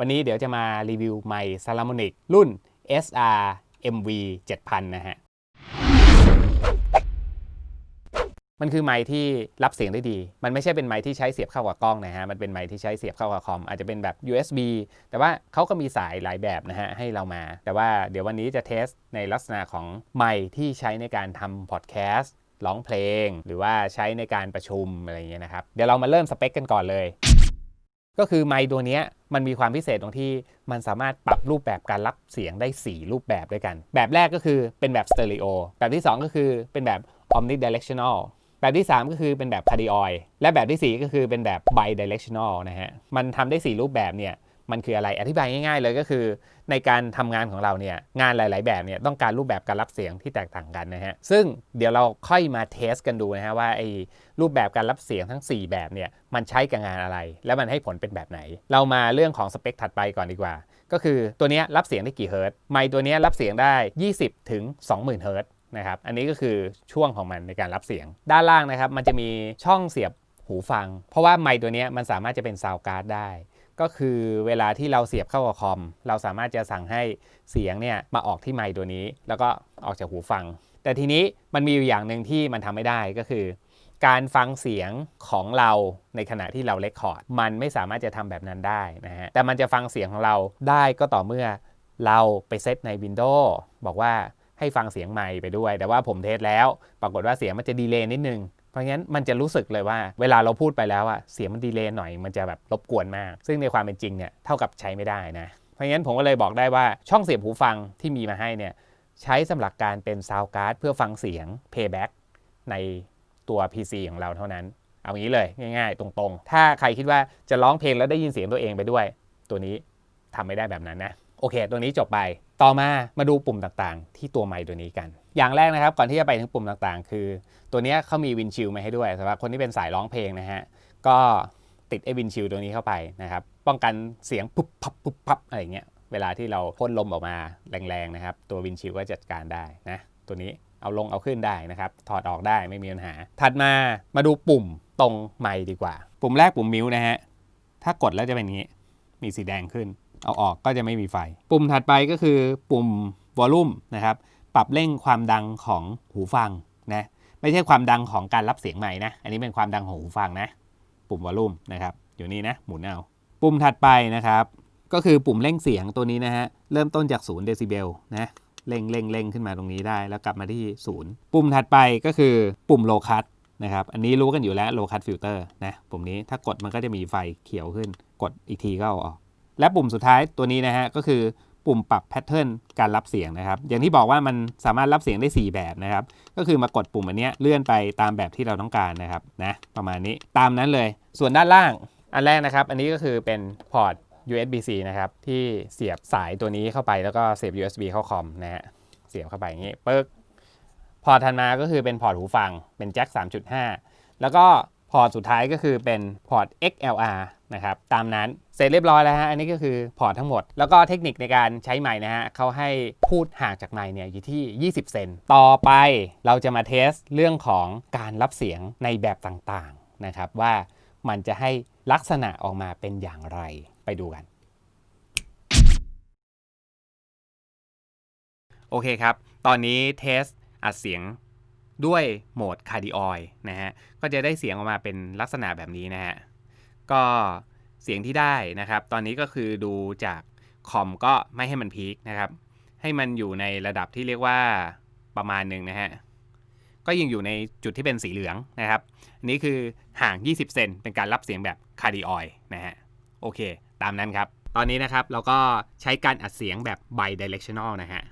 วันนี้เดี๋ยวจะมารีวิวไมค์ s a l a m o n i c รุ่น SR MV 7000 นะฮะ มันคือไมค์ที่รับเสียงได้ดี มันไม่ใช่เป็นไมค์ที่ใช้เสียบเข้ากับกล้องนะฮะ มันเป็นไมค์ที่ใช้เสียบเข้ากับคอม อาจจะเป็นแบบ USB แต่ว่าเขาก็มีสายหลายแบบนะฮะ ให้เรามา แต่ว่าเดี๋ยววันนี้จะเทสในลักษณะของไมค์ที่ใช้ในการทำพอดแคสต์ร้องเพลง หรือว่าใช้ในการประชุมอะไรอย่างเงี้ยนะครับ เดี๋ยวเรามาเริ่มสเปคกันก่อนเลย ก็คือไมค์ตัวนี้มันมีความพิเศษตรงที่มันสามารถปรับรูปแบบการรับเสียงได้ 4 รูปแบบด้วยกัน แบบแรกก็คือเป็นแบบสเตอริโอแบบที่ 2 ก็คือเป็นแบบ omnidirectional แบบที่ 3 ก็คือเป็นแบบคาร์ดิออยและแบบที่ 4 ก็คือเป็นแบบ bidirectional นะฮะ มันทำได้ 4 รูปแบบเนี่ย มันคืออะไร อธิบายง่าย ๆ เลยก็คือ ในการทำงานของเราเนี่ยงานหลาย ๆ แบบเนี่ยต้องการรูปแบบการรับเสียงที่แตกต่างกันนะฮะซึ่งเดี๋ยวเราค่อยมาเทสกันดูนะฮะว่าไอ้รูปแบบการรับเสียงทั้ง 4 แบบเนี่ยมันใช้กับงานอะไร แล้วมันให้ผลเป็นแบบไหน เรามาเรื่องของสเปคถัดไปก่อนดีกว่า ก็คือตัวนี้รับเสียงได้กี่เฮิร์ตไมค์ตัวนี้รับเสียงได้ 20ถึง20,000เฮิร์ตนะครับอันนี้ก็คือช่วงของมันในการรับเสียง ด้านล่างนะครับมันจะมีช่องเสียบหูฟัง เพราะว่าไมค์ตัวนี้มันสามารถจะเป็นซาวการ์ดได้ ก็คือเวลาที่เราเสียบเข้ากับคอม เราสามารถจะสั่งให้เสียงเนี่ยมาออกที่ไมค์ตัวนี้ แล้วก็ออกจากหูฟัง แต่ทีนี้มันมีอยู่อย่างหนึ่งที่มันทำไม่ได้ก็คือ การฟังเสียงของเราในขณะที่เราเลคคอร์ดมันไม่สามารถจะทำแบบนั้นได้นะฮะแต่มันจะฟังเสียงของเราได้ก็ต่อเมื่อเราไปเซตใน Windows บอกว่าให้ฟังเสียงไมค์ไปด้วย แต่ว่าผมเทสแล้ว ปรากฏว่าเสียงมันจะดีเลย์นิดนึง ราะงั้นมันจะรู้สึกเลยว่า เวลาเราพูดไปแล้วอะเสียงมันดีเลย์หน่อยมันจะแบบรบกวนมาก ซึ่งในความเป็นจริงเนี่ยเท่ากับใช้ไม่ได้นะเพราะงั้นผมก็เลยบอกได้ว่าช่องเสียบหูฟังที่มีมาให้เนี่ยใช้สำหรับการเป็นซาวการ์ดเพื่อฟังเสียง playback ในตัว PC ของเราเท่านั้น เอางี้เลยง่าย ๆ ตรงๆ ถ้าใครคิดว่าจะร้องเพลงแล้วได้ยินเสียงตัวเองไปด้วย ตัวนี้ทำไม่ได้แบบนั้นนะ โอเค ตัวนี้จบไป ต่อมามาดูปุ่มต่างๆ ที่ตัวไมค์ตัวนี้กัน อย่างแรกนะครับก่อนที่จะไปถึงปุ่มต่างๆ คือ ตัวนี้เขามีวินชิลมาให้ด้วยสำหรับคนที่เป็นสายร้องเพลงนะฮะก็ติดไอ้วินชิลตัวนี้เข้าไปนะครับป้องกันเสียงปุ๊บพับปุ๊บพับอะไรเงี้ยเวลาที่เราพ่นลมออกมาแรงๆนะครับตัววินชิลก็จัดการได้นะตัวนี้เอาลงเอาขึ้นได้นะครับ ถอดออกได้ไม่มีปัญหา ถัดมามาดูปุ่มตรงไมค์ดีกว่า ปุ่มแรกปุ่มมิวนะฮะถ้ากดแล้วจะเป็นอย่างนี้ มีสีแดงขึ้น เอาออกก็จะไม่มีไฟ ปุ่มถัดไปก็คือปุ่มวอลลุ่มนะครับ ปรับเร่งความดังของหูฟังนะไม่ใช่ความดังของการรับเสียงใหม่นะ อันนี้เป็นความดังของหูฟังนะ ปุ่มวอลลุ่มนะครับ อยู่นี่นะ หมุนเอาปุ่มถัดไปนะครับ ก็คือปุ่มเร่งเสียงตัวนี้นะฮะ เริ่มต้นจาก0เดซิเบลนะเร่งเร่งเร่งขึ้นมาตรงนี้ได้ แล้วกลับมาที่0ปุ่มถัดไปก็คือปุ่มโลคั t นะครับ อันนี้รู้กันอยู่แล้วโลคั t ฟิลเตอร์นะ ปุ่มนี้ถ้ากดมันก็จะมีไฟเขียวขึ้น กดอีกทีก็เอาออก และปุ่มสุดท้ายตัวนี้นะฮะก็คือ ปุ่มปรับแพทเทิร์นการรับเสียงนะครับ อย่างที่บอกว่ามันสามารถรับเสียงได้ 4 แบบนะครับ ก็คือมากดปุ่มอันนี้เลื่อนไปตามแบบที่เราต้องการนะครับนะประมาณนี้ตามนั้นเลย ส่วนด้านล่างอันแรกนะครับ อันนี้ก็คือเป็นพอร์ต USB-C นะครับ ที่เสียบสายตัวนี้เข้าไปแล้วก็เสียบ USB เข้าคอมนะฮะเสียบเข้าไปอย่างนี้ปึ๊กพอร์ตถัดมาก็คือเป็นพอร์ตหูฟังเป็นแจ็ค3.5 แล้วก็ พอร์ตสุดท้ายก็คือเป็นพอร์ต XLR นะครับตามนั้นเสร็จเรียบร้อยแล้วฮะอันนี้ก็คือพอร์ตทั้งหมด แล้วก็เทคนิคในการใช้ไมค์นะฮะเขาให้พูดห่างจากไมค์เนี่ยอยู่ที่ 20 เซนต่อไปเราจะมาเทสเรื่องของการรับเสียงในแบบต่างๆนะครับว่ามันจะให้ลักษณะออกมาเป็นอย่างไรไปดูกัน โอเคครับ ตอนนี้เทสอัดเสียง ด้วยโหมดคาร์ดิออยนะฮะ ก็จะได้เสียงออกมาเป็นลักษณะแบบนี้นะฮะ ก็เสียงที่ได้นะครับ ตอนนี้ก็คือดูจากคอมก็ไม่ให้มันพีคนะครับ ให้มันอยู่ในระดับที่เรียกว่าประมาณหนึ่งนะฮะ ก็ยังอยู่ในจุดที่เป็นสีเหลืองนะครับ อันนี้คือห่าง 20 เซนเป็นการรับเสียงแบบคาร์ดิออยนะฮะ โอเค ตามนั้นครับ ตอนนี้นะครับเราก็ใช้การอัดเสียงแบบ bidirectional นะฮะ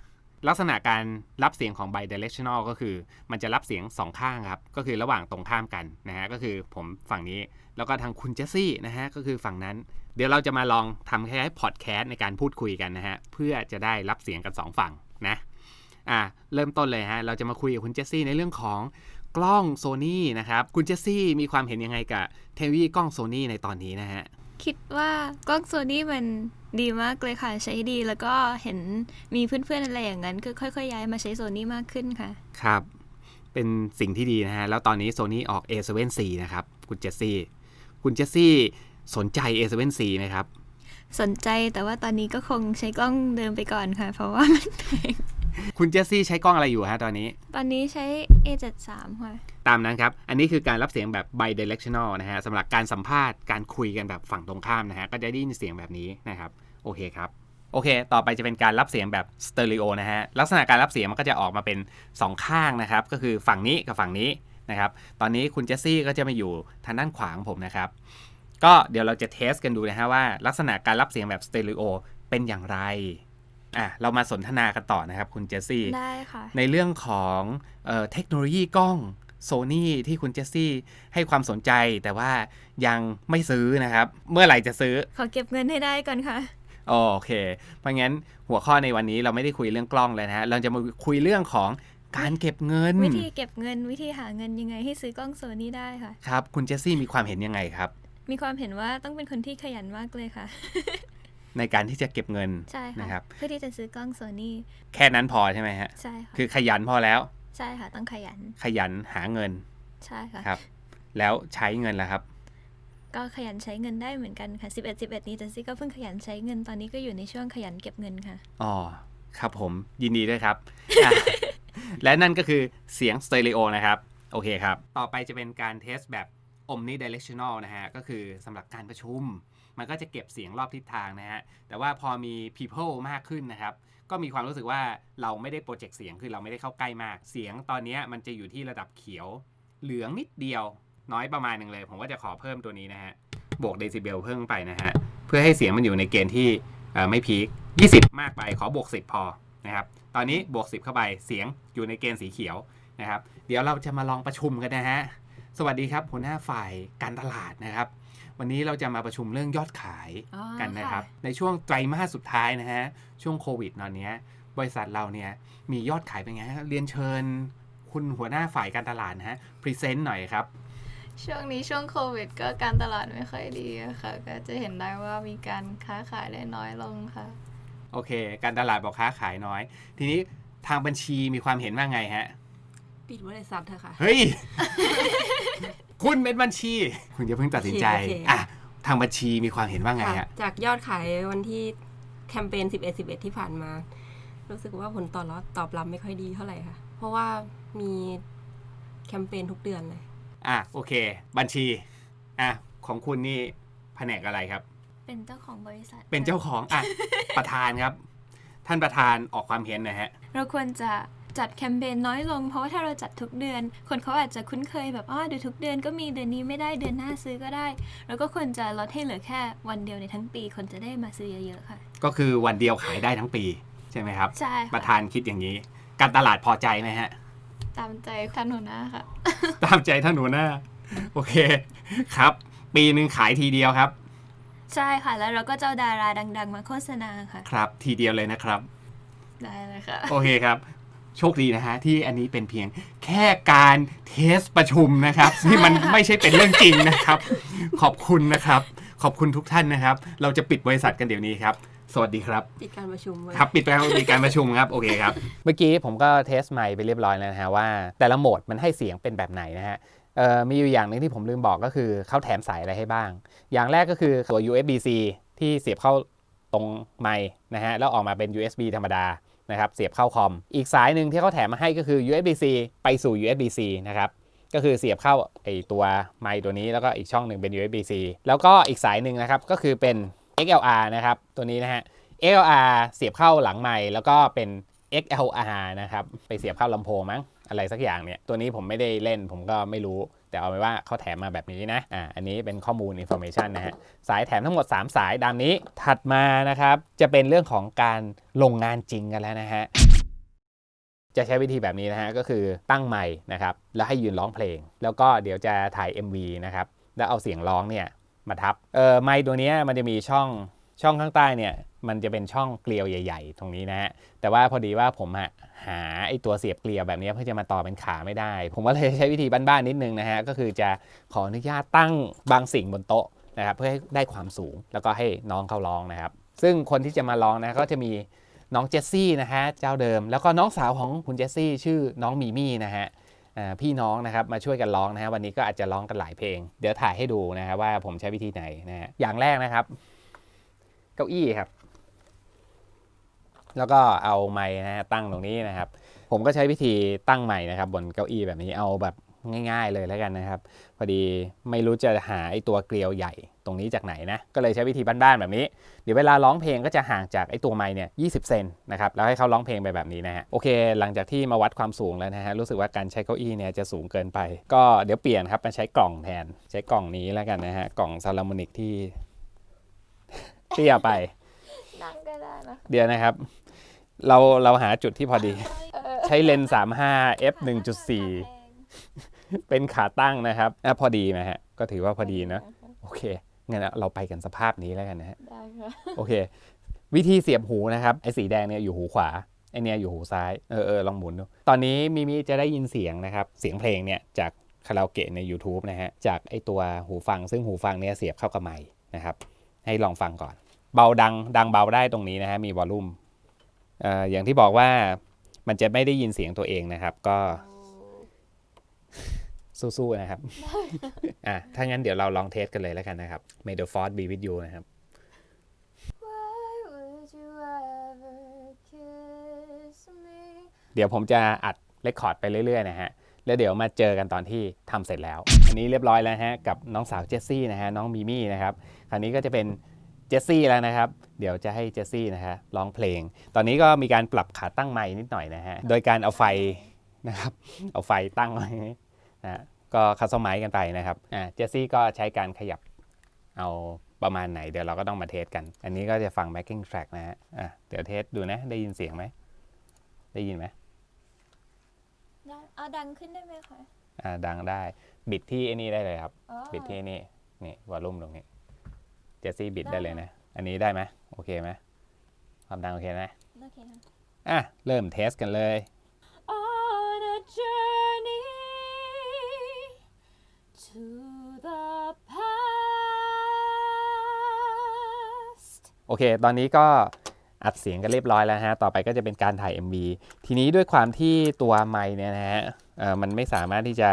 ลักษณะการรับเสียงของ bidirectional ก็คือ มันจะรับเสียงสองข้างครับ ก็คือระหว่างตรงข้ามกันนะฮะ ก็คือผมฝั่งนี้ แล้วก็ทางคุณเจสซี่นะฮะ ก็คือฝั่งนั้น เดี๋ยวเราจะมาลองทำคล้ายๆพอดแคสต์ในการพูดคุยกันนะฮะ เพื่อจะได้รับเสียงกันสองฝั่งนะ อ่า เริ่มต้นเลยฮะ เราจะมาคุยกับคุณเจสซี่ในเรื่องของกล้องโซนี่นะครับ คุณเจสซี่มีความเห็นยังไงกับเทวีกล้องโซนี่ในตอนนี้นะฮะ คิดว่ากล้องโซนี่มันดีมากเลยค่ะ ใช้ดีแล้วก็เห็นมีเพื่อนๆอะไรอย่างนั้นก็ค่อยๆ ย้ายมาใช้โซนี่มากขึ้นค่ะ ครับ เป็นสิ่งที่ดีนะฮะ แล้วตอนนี้ Sony ออก A7C นะครับ คุณเจสซี่ คุณเจสซี่สนใจ A7C ไหมครับ สนใจแต่ว่าตอนนี้ก็คงใช้กล้องเดิมไปก่อนค่ะ เพราะว่ามันแพง คุณเจสซี่ใช้กล้องอะไรอยู่ฮะตอนนี้ ตอนนี้ใช้ A73 ค่ะ ตามนั้นครับ อันนี้คือการรับเสียงแบบ bidirectional นะฮะสำหรับการสัมภาษณ์การคุยกันแบบฝั่งตรงข้ามนะฮะ ก็จะได้ยินเสียงแบบนี้นะครับ โอเคครับ โอเค ต่อไปจะเป็นการรับเสียงแบบสเตอริโอนะฮะ ลักษณะการรับเสียงมันก็จะออกมาเป็น 2 ข้างนะครับ ก็คือฝั่งนี้กับฝั่งนี้นะครับ ตอนนี้คุณเจสซี่ก็จะมาอยู่ทางด้านขวาของผมนะครับ ก็เดี๋ยวเราจะเทสกันดูนะฮะว่าลักษณะการรับเสียงแบบสเตอริโอเป็นอย่างไร อะเรามาสนทนากันต่อนะครับ คุณเจสซี่ได้ค่ะในเรื่องของเออเทคโนโลยีกล้องโซนี่ที่คุณเจสซี่ให้ความสนใจแต่ว่ายังไม่ซื้อนะครับ เมื่อไหร่จะซื้อ ขอเก็บเงินให้ได้ก่อนค่ะ โอเค เพราะงั้นหัวข้อในวันนี้เราไม่ได้คุยเรื่องกล้องเลยนะฮะเราจะมาคุยเรื่องของการเก็บเงิน วิธีเก็บเงินวิธีหาเงินยังไงให้ซื้อกล้องโซนี่ได้ค่ะ ครับ คุณเจสซี่มีความเห็นยังไงครับ มีความเห็นว่าต้องเป็นคนที่ขยันมากเลยค่ะ ในการที่จะเก็บเงินใช่ค่ะนะครับ เพื่อที่จะซื้อกล้องโซนี่แค่นั้นพอใช่ไหมฮะ ใช่ค่ะคือขยันพอแล้ว ใช่ค่ะต้องขยันขยันหาเงินใช่ค่ะ ครับ แล้วใช้เงินแล้วครับ ก็ขยันใช้เงินได้เหมือนกันค่ะ 11 11 นี้แต่ซี่ก็เพิ่งขยันใช้เงินตอนนี้ก็อยู่ในช่วงขยันเก็บเงินค่ะ อ๋อ ครับผมยินดีด้วยครับอะและนั่นก็คือเสียงสเตอริโอนะครับ โอเคครับ ต่อไปจะเป็นการเทสแบบ omnidirectional นะฮะ ก็คือสำหรับการประชุม มันก็จะเก็บเสียงรอบทิศทางนะฮะ แต่ว่าพอมี people มากขึ้นนะครับ ก็มีความรู้สึกว่าเราไม่ได้โปรเจกต์เสียง คือเราไม่ได้เข้าใกล้มาก เสียงตอนนี้มันจะอยู่ที่ระดับเขียว เหลืองนิดเดียว น้อยประมาณหนึ่งเลย ผมก็จะขอเพิ่มตัวนี้นะฮะ บวกเดซิเบลเพิ่มไปนะฮะ เพื่อให้เสียงมันอยู่ในเกณฑ์ที่ไม่พีค20 มากไป ขอบวก 10 พอ นะครับ ตอนนี้บวก 10 เข้าไป เสียงอยู่ในเกณฑ์สีเขียวนะครับ เดี๋ยวเราจะมาลองประชุมกันนะฮะ สวัสดีครับหัวหน้าฝ่ายการตลาดนะครับ วันนี้เราจะมาประชุมเรื่องยอดขายอ๋อกันนะครับค่ะในช่วงไตรมาสสุดท้ายนะฮะ ช่วงโควิดตอนเนี้ยบริษัทเราเนี่ยมียอดขายเป็นไงฮะเรียนเชิญ คุณหัวหน้าฝ่ายการตลาดนะฮะพรีเซนต์หน่อยครับ ช่วงนี้ช่วงโควิด ก็การตลาดไม่ค่อยดีอะค่ะ ก็จะเห็นได้ว่ามีการค้าขายได้น้อยลงค่ะ โอเค การตลาดบอกค้าขายน้อย ทีนี้ทางบัญชีมีความเห็นว่าไงฮะ ปิดบริษัทเถอะค่ะ เฮ้ย คุณเป็นบัญชี คุณจะเพิ่งตัดสินใจ โอเคโอเค อะ ทางบัญชีมีความเห็นว่าไงค่ะฮะ จากยอดขายวันที่แคมเปญ 11 11 ที่ผ่านมา รู้สึกว่าผลตอบรับตอบรับไม่ค่อยดีเท่าไหร่ค่ะ เพราะว่ามีแคมเปญทุกเดือนเลย อะ โอเค บัญชี อะ ของคุณนี่แผนกอะไรครับ เป็นเจ้าของบริษัทเป็นเจ้าของ อะ ประธานครับ ท่านประธานออกความเห็นหนะฮะ เราควรจะ จัดแคมเปญน้อยลง เพราะว่าถ้าเราจัดทุกเดือน คนเขาอาจจะคุ้นเคยแบบอ๋อเดี๋ยวทุกเดือนก็มีเดือนนี้ไม่ได้เดือนหน้าซื้อก็ได้ แล้วก็ควรจะลดให้เหลือแค่วันเดียวในทั้งปี คนจะได้มาซื้อเยอะๆค่ะ ก็คือวันเดียวขายได้ทั้งปี ใช่ไหมครับ ใช่ประค่ะธานคิดอย่างนี้ การตลาดพอใจไหมฮะ ตามใจท่านหัวหน้าค่ะ ตามใจท่านหัวหน้า โอเคครับ ปีหนึ่งขายทีเดียวครับ ใช่ค่ะ แล้วเราก็จะเอาดาราดัง ๆ มาโฆษณาค่ะ ครับ ทีเดียวเลยนะครับ ได้เลยค่ะ โอเคครับ โชคดีนะฮะที่อันนี้เป็นเพียงแค่การเทสประชุมนะครับ ที่มันไม่ใช่เป็นเรื่องจริงนะครับ ขอบคุณนะครับ ขอบคุณทุกท่านนะครับ เราจะปิดบริษัทกันเดี๋ยวนี้ครับ สวัสดีครับ ปิดการประชุมไว้ครับปิดไปแล้วมีการประชุมครับโอเคครับ เมื่อกี้ผมก็เทสไมค์ไปเรียบร้อยแล้วนะฮะว่า แต่ละโหมดมันให้เสียงเป็นแบบไหนนะฮะเอ่อมีอยู่อย่างหนึงที่ผมลืมบอกก็คือเขาแถมสายอะไรให้บ้าง อย่างแรกก็คือตัว USB-C ที่เสียบเข้าตรงไมค์นะฮะแล้วออกมาเป็น USB ธรรมดา นะครับเสียบเข้าคอม อีกสายหนึ่งที่เขาแถมมาให้ก็คือ USB-C ไปสู่ USB-C นะครับก็คือเสียบเข้าไอตัวไมค์ตัวนี้แล้วก็อีกช่องหนึ่งเป็น USB-C แล้วก็อีกสายหนึ่งนะครับก็คือเป็น XLR นะครับตัวนี้นะฮะ XLR เสียบเข้าหลังไมค์แล้วก็เป็น XLR นะครับไปเสียบเข้าลำโพงมั้งอะไรสักอย่างเนี่ยตัวนี้ผมไม่ได้เล่นผมก็ไม่รู้ แต่เอาไว้ว่าเขาแถมมาแบบนี้นะอ่าอันนี้เป็นข้อมูล information นะฮะสายแถมทั้งหมด 3 สายดามนี้ถัดมานะครับจะเป็นเรื่องของการลงงานจริงกันแล้วนะฮะจะใช้วิธีแบบนี้นะฮะก็คือตั้งไมค์นะครับแล้วให้ยืนร้องเพลง แล้วก็เดี๋ยวจะถ่าย MV นะครับแล้วเอาเสียงร้องเนี่ยมาทับเออไมค์ตัวนี้มันจะมีช่องช่องข้างใต้เนี่ย มันจะเป็นช่องเกลียวใหญ่ ๆ ตรงนี้นะฮะแต่ว่าพอดีว่าผมอะหาไอตัวเสียบเกลียวแบบนี้เพื่อจะมาต่อเป็นขาไม่ได้ ผมก็เลยใช้วิธีบ้านๆนิดนึงนะฮะก็คือจะขออนุญาตตั้งบางสิ่งบนโต๊ะนะครับเพื่อให้ได้ความสูงแล้วก็ให้น้องเขาร้องนะครับ ซึ่งคนที่จะมาร้องนะก็จะมีน้องเจสซี่นะฮะเจ้าเดิม แล้วก็น้องสาวของคุณเจสซี่ชื่อน้องมีมี่นะฮะพี่น้องนะครับมาช่วยกันร้องนะฮะวันนี้ก็อาจจะร้องกันหลายเพลง เดี๋ยวถ่ายให้ดูนะฮะว่าผมใช้วิธีไหนนะฮะอย่างแรกนะครับ เก้าอี้ครับ แล้วก็เอาไม้นะฮะตั้งตรงนี้นะครับ ผมก็ใช้วิธีตั้งใหม่นะครับ บนเก้าอี้แบบนี้เอาแบบง่ายๆเลยแล้วกันนะครับ พอดีไม่รู้จะหาไอ้ตัวเกลียวใหญ่ตรงนี้จากไหนนะ ก็เลยใช้วิธีบ้านๆแบบนี้ เดี๋ยวเวลาร้องเพลงก็จะห่างจากไอ้ตัวไม้เนี่ย20เซนนะครับ แล้วให้เขาร้องเพลงไปแบบนี้นะฮะ โอเค หลังจากที่มาวัดความสูงแล้วนะฮะ รู้สึกว่าการใช้เก้าอี้เนี่ยจะสูงเกินไป ก็เดี๋ยวเปลี่ยนครับมาใช้กล่องแทน ใช้กล่องนี้แล้วกันนะฮะ กล่องซาลามอนิกที่เตี้ยไปนั่งก็ได้นะ เดี๋ยวนะครับ เราเราหาจุดที่พอดี ใช้เลนส์35 f 1.4 เป็นขาตั้งนะครับอะพอดีไหมฮะ ก็ถือว่าพอดีนะ โอเค งั้นเราไปกันสภาพนี้แล้วกันนะฮะ ได้ค่ะ โอเค วิธีเสียบหูนะครับ ไอ้สีแดงเนี่ยอยู่หูขวา ไอ้เนี่ยอยู่หูซ้าย เออเออลองหมุนดู ตอนนี้มิมิจะได้ยินเสียงนะครับ เสียงเพลงเนี่ยจากคาราโอเกะใน YouTube นะฮะ จากไอ้ตัวหูฟัง ซึ่งหูฟังเนี่ยเสียบเข้ากับไมค์นะครับ ให้ลองฟังก่อน เบาดังดังเบาได้ตรงนี้นะฮะ มีวอลลุ่มเอ่ออย่างที่บอกว่ามันจะไม่ได้ยินเสียงตัวเองนะครับ ก็สู้ๆนะครับ อะ ถ้างั้นเดี๋ยวเราลองเทสกันเลยแล้วกันนะครับ May the force be with you นะครับ Why would you ever kiss me เดี๋ยวผมจะอัดเรคคอร์ดไปเรื่อยๆนะฮะ แล้วเดี๋ยวมาเจอกันตอนที่ทำเสร็จแล้ว อันนี้เรียบร้อยแล้วฮะ กับน้องสาวเจสซี่นะฮะ น้องมิมี่นะครับ คราวนี้ก็จะเป็นเจสซี่แล้วนะครับ เดี๋ยวจะให้เจสซี่นะฮะร้องเพลง ตอนนี้ก็มีการปรับขาตั้งไม้นิดหน่อยนะฮะ โดยการเอาไฟนะครับ เอาไฟตั้งไว้นะฮะก็คัสตอมไมซ์กันไปนะครับ อ่า เจสซี่ก็ใช้การขยับเอาประมาณไหน เดี๋ยวเราก็ต้องมาเทสกัน อันนี้ก็จะฟัง backing track นะฮะ อะ เดี๋ยวเทสดูนะ ได้ยินเสียงไหม ได้ยินไหมได้เอาดังขึ้นได้ไหมคะ อ่า ดังได้ บิดที่ไอ้นี่ได้เลยครับอ๋อบิดที่นี่ นี่วอลลุ่มตรงนี้เจสซี่บิดได้ได้เลยนะ อันนี้ได้ไหมโอเคไหมความดังโอเคไหมโอเคค่ะอะ เริ่มเทสกันเลย On a journey to the past โอเค ตอนนี้ก็อัดเสียงกันเรียบร้อยแล้วฮะ ต่อไปก็จะเป็นการถ่าย MV ทีนี้ด้วยความที่ตัวไมค์เนี่ยนะฮะเอ่อมันไม่สามารถที่จะ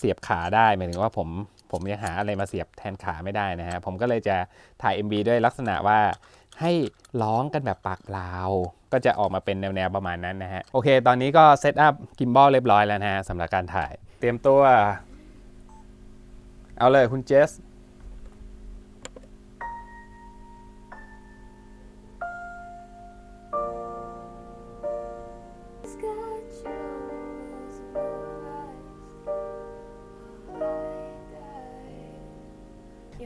เสียบขาได้หมายถึงว่าผมผมยังหาอะไรมาเสียบแทนขาไม่ได้นะฮะผมก็เลยจะถ่าย MV ด้วยลักษณะว่าให้ร้องกันแบบปากเปล่า ก็จะออกมาเป็นแนวๆประมาณนั้นนะฮะ โอเค ตอนนี้ก็เซตอัพกิมบอลเรียบร้อยแล้วนะฮะสำหรับการถ่าย เตรียมตัว เอาเลยคุณเจส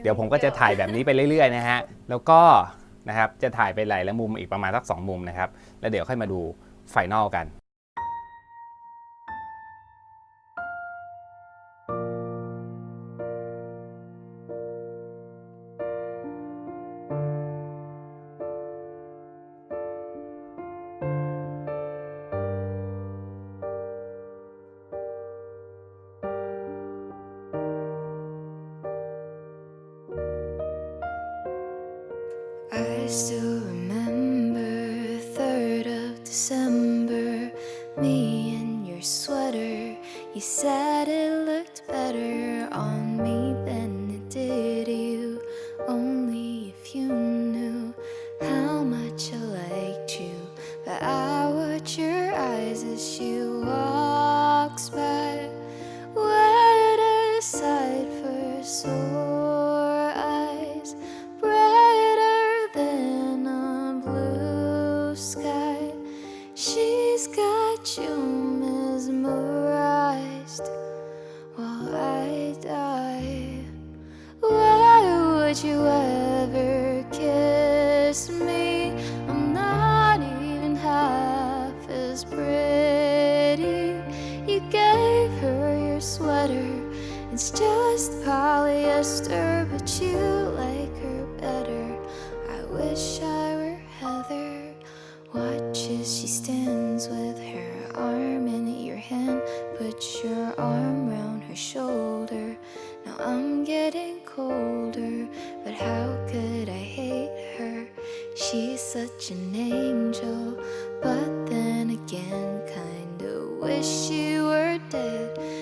ดี๋ยวผมก็จะถ่ายแบบนี้ไปเรื่อยๆนะฮะแล้วก็นะครับจะถ่ายไปหลายละมุมอีกประมาณสัก2มุมนะครับแล้วเดี๋ยวค่อยมาดูไฟนอลกัน half as pretty. You gave her your sweater. It's just polyester, but you like her better. I wish I were Heather. Watch as she stands with her arm in your hand. Put your arm round her shoulder. Now I'm getting colder, but how could I hate her? She's such an angel, but again, kinda wish you were dead.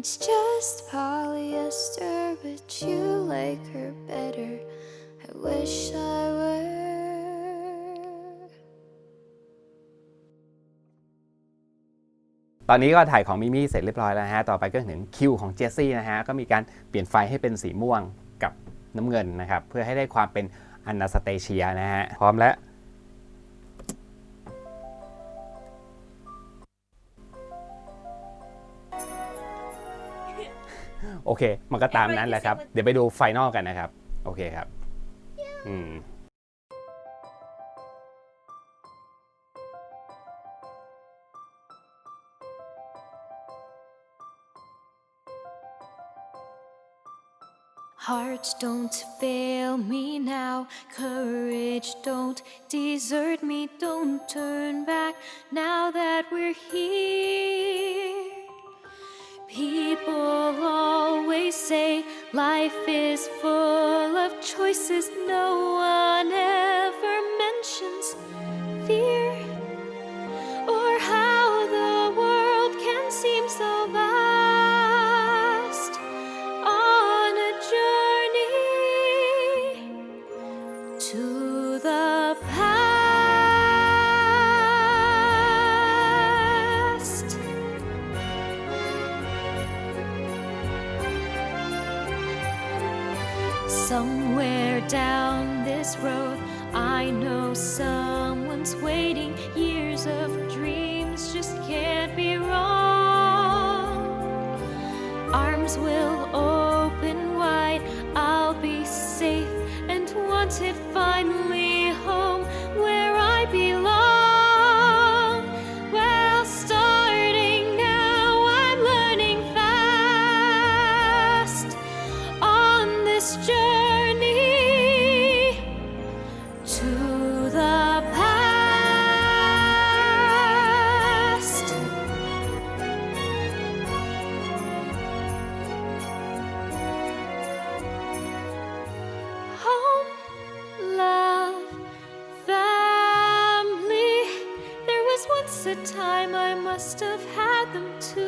It's just polyester, but you like her better. I wish I were. ตอนนี้ก็ถ่ายของมิมี่เสร็จเรียบร้อยแล้วนะฮะ ต่อไปก็ถึงคิวของเจสซี่นะฮะ ก็มีการเปลี่ยนไฟให้เป็นสีม่วงกับน้ำเงินนะครับ เพื่อให้ได้ความเป็นอนาสเตเชียนะฮะ พร้อมแล้ว โอเค มันก็ตามนั้นแหละครับ เดี๋ยวไปดูไฟนอลกันนะครับ โอเคครับ อืม Hearts don't fail me now. Courage don't desert me. Don't turn back now that we're here. People always say life is full of choices. No one ever mentions fear wanted finally them to